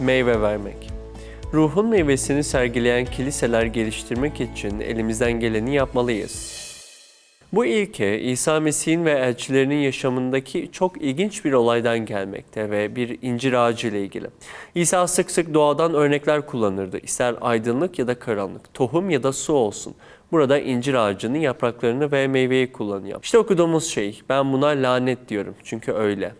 Meyve vermek. Ruhun meyvesini sergileyen kiliseler geliştirmek için elimizden geleni yapmalıyız. Bu ilke İsa Mesih'in ve elçilerinin yaşamındaki çok ilginç bir olaydan gelmekte ve bir incir ağacı ile ilgili. İsa sık sık doğadan örnekler kullanırdı. İster aydınlık ya da karanlık, tohum ya da su olsun. Burada incir ağacının yapraklarını ve meyveyi kullanıyor. İşte okuduğumuz şey, ben buna lanet diyorum çünkü öyle.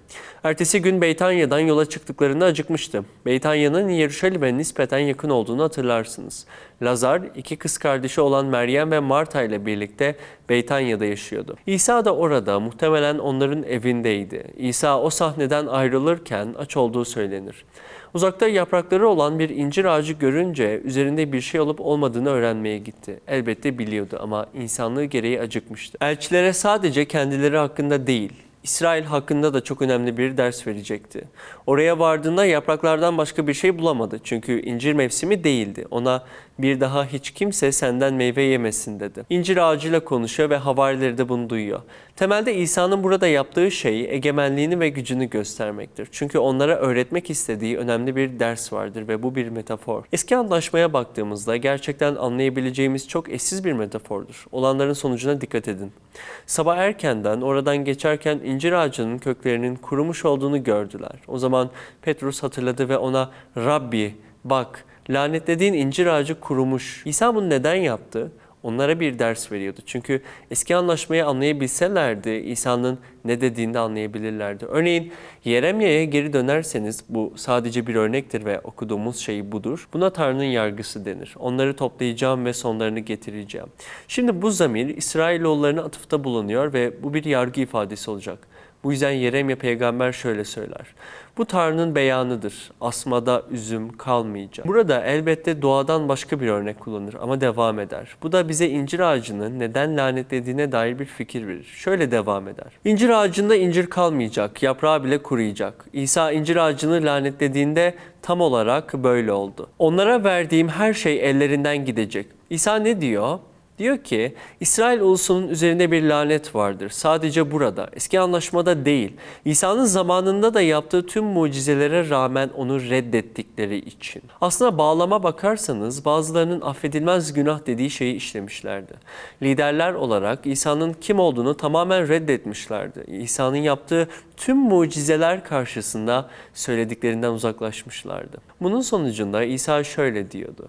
Ertesi gün Beytanya'dan yola çıktıklarında acıkmıştı. Beytanya'nın Yeruşalim'e nispeten yakın olduğunu hatırlarsınız. Lazar, iki kız kardeşi olan Meryem ve Marta ile birlikte Beytanya'da yaşıyordu. İsa da orada, muhtemelen onların evindeydi. İsa o sahneden ayrılırken aç olduğu söylenir. Uzakta yaprakları olan bir incir ağacı görünce üzerinde bir şey olup olmadığını öğrenmeye gitti. Elbette biliyordu ama insanlığı gereği acıkmıştı. Elçilere sadece kendileri hakkında değil, İsrail hakkında da çok önemli bir ders verecekti. Oraya vardığında yapraklardan başka bir şey bulamadı. Çünkü incir mevsimi değildi. Ona bir daha hiç kimse senden meyve yemesin dedi. İncir ağacıyla konuşuyor ve havarileri de bunu duyuyor. Temelde İsa'nın burada yaptığı şey egemenliğini ve gücünü göstermektir. Çünkü onlara öğretmek istediği önemli bir ders vardır ve bu bir metafor. Eski antlaşmaya baktığımızda gerçekten anlayabileceğimiz çok eşsiz bir metafordur. Olanların sonucuna dikkat edin. Sabah erkenden oradan geçerken incir ağacının köklerinin kurumuş olduğunu gördüler. O zaman Petrus hatırladı ve ona Rabbi bak lanetlediğin incir ağacı kurumuş. İsa bunu neden yaptı? Onlara bir ders veriyordu. Çünkü eski anlaşmayı anlayabilselerdi İsa'nın ne dediğini de anlayabilirlerdi. Örneğin Yeremya'ya geri dönerseniz bu sadece bir örnektir ve okuduğumuz şey budur. Buna Tanrı'nın yargısı denir. Onları toplayacağım ve sonlarını getireceğim. Şimdi bu zamir İsrailoğullarına atıfta bulunuyor ve bu bir yargı ifadesi olacak. Bu yüzden Yeremya peygamber şöyle söyler. Bu Tanrı'nın beyanıdır. Asmada üzüm kalmayacak. Burada elbette doğadan başka bir örnek kullanır ama devam eder. Bu da bize incir ağacının neden lanetlediğine dair bir fikir verir. Şöyle devam eder. İncir ağacında incir kalmayacak, yaprağı bile kuruyacak. İsa incir ağacını lanetlediğinde tam olarak böyle oldu. Onlara verdiğim her şey ellerinden gidecek. İsa ne diyor? Diyor ki İsrail ulusunun üzerinde bir lanet vardır. Sadece burada. Eski anlaşmada değil. İsa'nın zamanında da yaptığı tüm mucizelere rağmen onu reddettikleri için. Aslında bağlama bakarsanız bazılarının affedilmez günah dediği şeyi işlemişlerdi. Liderler olarak İsa'nın kim olduğunu tamamen reddetmişlerdi. İsa'nın yaptığı tüm mucizeler karşısında söylediklerinden uzaklaşmışlardı. Bunun sonucunda İsa şöyle diyordu.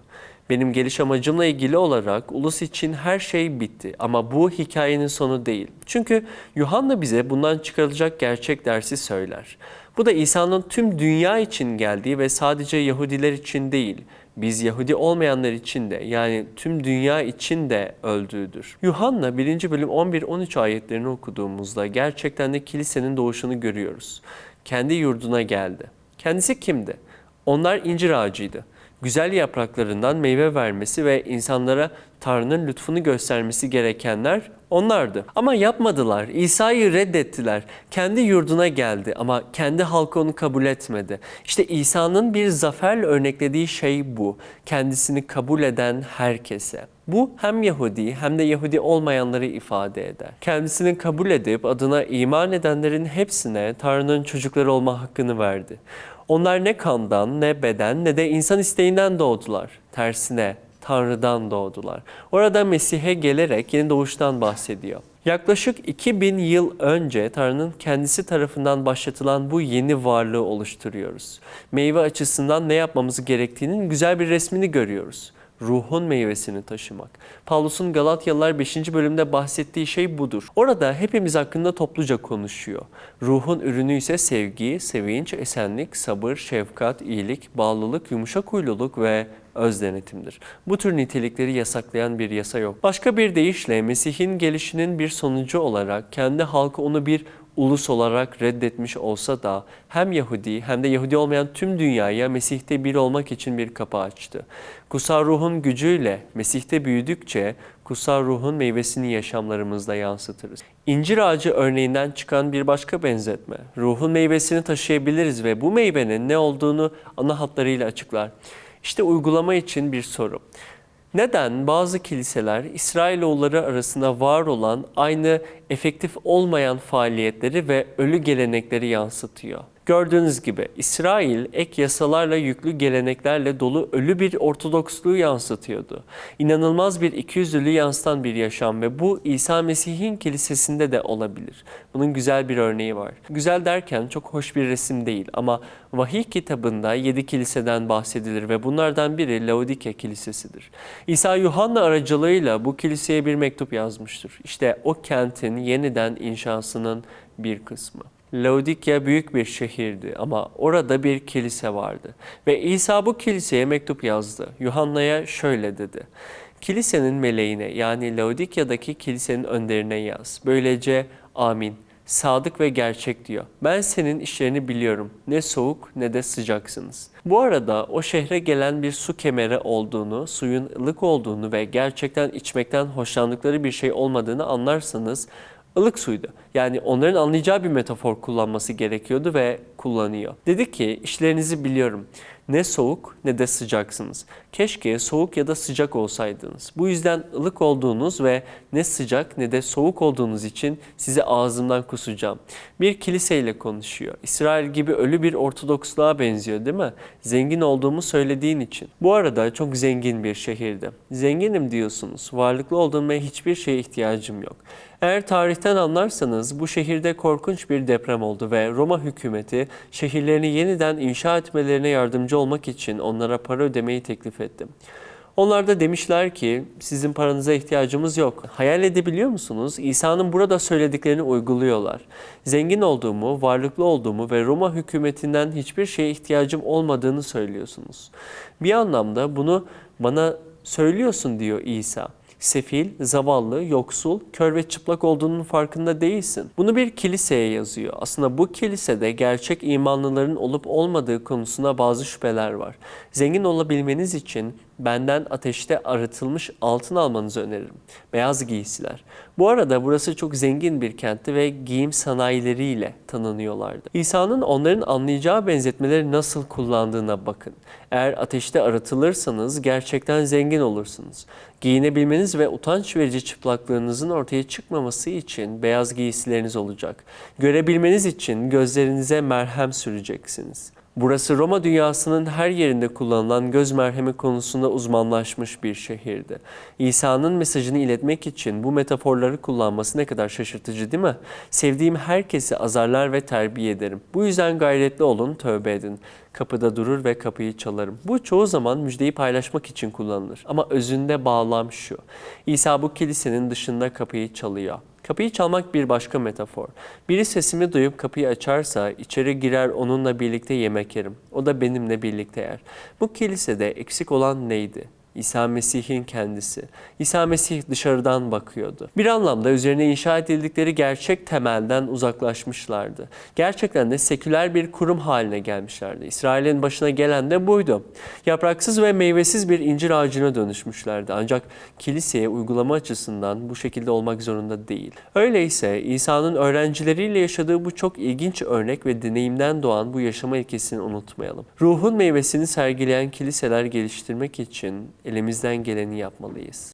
Benim geliş amacımla ilgili olarak ulus için her şey bitti ama bu hikayenin sonu değil. Çünkü Yuhanna bize bundan çıkarılacak gerçek dersi söyler. Bu da İsa'nın tüm dünya için geldiği ve sadece Yahudiler için değil, biz Yahudi olmayanlar için de yani tüm dünya için de öldüğüdür. Yuhanna 1. bölüm 11-13 ayetlerini okuduğumuzda gerçekten de kilisenin doğuşunu görüyoruz. Kendi yurduna geldi. Kendisi kimdi? Onlar incir ağacıydı güzel yapraklarından meyve vermesi ve insanlara Tanrı'nın lütfunu göstermesi gerekenler onlardı. Ama yapmadılar. İsa'yı reddettiler. Kendi yurduna geldi ama kendi halkı onu kabul etmedi. İşte İsa'nın bir zaferle örneklediği şey bu. Kendisini kabul eden herkese. Bu hem Yahudi hem de Yahudi olmayanları ifade eder. Kendisini kabul edip adına iman edenlerin hepsine Tanrı'nın çocukları olma hakkını verdi. Onlar ne kandan, ne beden, ne de insan isteğinden doğdular. Tersine Tanrı'dan doğdular. Orada Mesih'e gelerek yeni doğuştan bahsediyor. Yaklaşık 2000 yıl önce Tanrı'nın kendisi tarafından başlatılan bu yeni varlığı oluşturuyoruz. Meyve açısından ne yapmamız gerektiğinin güzel bir resmini görüyoruz ruhun meyvesini taşımak. Pavlus'un Galatyalılar 5. bölümde bahsettiği şey budur. Orada hepimiz hakkında topluca konuşuyor. Ruhun ürünü ise sevgi, sevinç, esenlik, sabır, şefkat, iyilik, bağlılık, yumuşak huyluluk ve öz denetimdir. Bu tür nitelikleri yasaklayan bir yasa yok. Başka bir deyişle Mesih'in gelişinin bir sonucu olarak kendi halkı onu bir ulus olarak reddetmiş olsa da hem Yahudi hem de Yahudi olmayan tüm dünyaya Mesih'te bir olmak için bir kapı açtı. Kutsal ruhun gücüyle Mesih'te büyüdükçe kutsal ruhun meyvesini yaşamlarımızda yansıtırız. İncir ağacı örneğinden çıkan bir başka benzetme. Ruhun meyvesini taşıyabiliriz ve bu meyvenin ne olduğunu ana hatlarıyla açıklar. İşte uygulama için bir soru. Neden bazı kiliseler İsrailoğulları arasında var olan aynı efektif olmayan faaliyetleri ve ölü gelenekleri yansıtıyor? Gördüğünüz gibi İsrail ek yasalarla yüklü geleneklerle dolu ölü bir ortodoksluğu yansıtıyordu. İnanılmaz bir ikiyüzlülüğü yansıtan bir yaşam ve bu İsa Mesih'in kilisesinde de olabilir. Bunun güzel bir örneği var. Güzel derken çok hoş bir resim değil ama vahiy kitabında yedi kiliseden bahsedilir ve bunlardan biri Laodike Kilisesi'dir. İsa Yuhanna aracılığıyla bu kiliseye bir mektup yazmıştır. İşte o kentin yeniden inşasının bir kısmı. Laodikya büyük bir şehirdi ama orada bir kilise vardı. Ve İsa bu kiliseye mektup yazdı. Yuhanna'ya şöyle dedi. Kilisenin meleğine yani Laodikya'daki kilisenin önderine yaz. Böylece amin. Sadık ve gerçek diyor. Ben senin işlerini biliyorum. Ne soğuk ne de sıcaksınız. Bu arada o şehre gelen bir su kemeri olduğunu, suyun ılık olduğunu ve gerçekten içmekten hoşlandıkları bir şey olmadığını anlarsanız ılık suydu. Yani onların anlayacağı bir metafor kullanması gerekiyordu ve kullanıyor. Dedi ki işlerinizi biliyorum. Ne soğuk ne de sıcaksınız. Keşke soğuk ya da sıcak olsaydınız. Bu yüzden ılık olduğunuz ve ne sıcak ne de soğuk olduğunuz için sizi ağzımdan kusacağım. Bir kiliseyle konuşuyor. İsrail gibi ölü bir ortodoksluğa benziyor değil mi? Zengin olduğumu söylediğin için. Bu arada çok zengin bir şehirdi. Zenginim diyorsunuz. Varlıklı olduğum ve hiçbir şeye ihtiyacım yok. Eğer tarihten anlarsanız bu şehirde korkunç bir deprem oldu ve Roma hükümeti şehirlerini yeniden inşa etmelerine yardımcı olmak için onlara para ödemeyi teklif etti. Onlar da demişler ki sizin paranıza ihtiyacımız yok. Hayal edebiliyor musunuz? İsa'nın burada söylediklerini uyguluyorlar. Zengin olduğumu, varlıklı olduğumu ve Roma hükümetinden hiçbir şeye ihtiyacım olmadığını söylüyorsunuz. Bir anlamda bunu bana söylüyorsun diyor İsa sefil, zavallı, yoksul, kör ve çıplak olduğunun farkında değilsin. Bunu bir kiliseye yazıyor. Aslında bu kilisede gerçek imanlıların olup olmadığı konusunda bazı şüpheler var. Zengin olabilmeniz için benden ateşte arıtılmış altın almanızı öneririm. Beyaz giysiler. Bu arada burası çok zengin bir kentti ve giyim sanayileriyle tanınıyorlardı. İsa'nın onların anlayacağı benzetmeleri nasıl kullandığına bakın. Eğer ateşte arıtılırsanız gerçekten zengin olursunuz. Giyinebilmeniz ve utanç verici çıplaklığınızın ortaya çıkmaması için beyaz giysileriniz olacak. Görebilmeniz için gözlerinize merhem süreceksiniz. Burası Roma dünyasının her yerinde kullanılan göz merhemi konusunda uzmanlaşmış bir şehirdi. İsa'nın mesajını iletmek için bu metaforları kullanması ne kadar şaşırtıcı değil mi? Sevdiğim herkesi azarlar ve terbiye ederim. Bu yüzden gayretli olun, tövbe edin. Kapıda durur ve kapıyı çalarım. Bu çoğu zaman müjdeyi paylaşmak için kullanılır. Ama özünde bağlam şu. İsa bu kilisenin dışında kapıyı çalıyor. Kapıyı çalmak bir başka metafor. Biri sesimi duyup kapıyı açarsa içeri girer onunla birlikte yemek yerim. O da benimle birlikte yer. Bu kilisede eksik olan neydi? İsa Mesih'in kendisi. İsa Mesih dışarıdan bakıyordu. Bir anlamda üzerine inşa edildikleri gerçek temelden uzaklaşmışlardı. Gerçekten de seküler bir kurum haline gelmişlerdi. İsrail'in başına gelen de buydu. Yapraksız ve meyvesiz bir incir ağacına dönüşmüşlerdi. Ancak kiliseye uygulama açısından bu şekilde olmak zorunda değil. Öyleyse İsa'nın öğrencileriyle yaşadığı bu çok ilginç örnek ve deneyimden doğan bu yaşama ilkesini unutmayalım. Ruhun meyvesini sergileyen kiliseler geliştirmek için elimizden geleni yapmalıyız.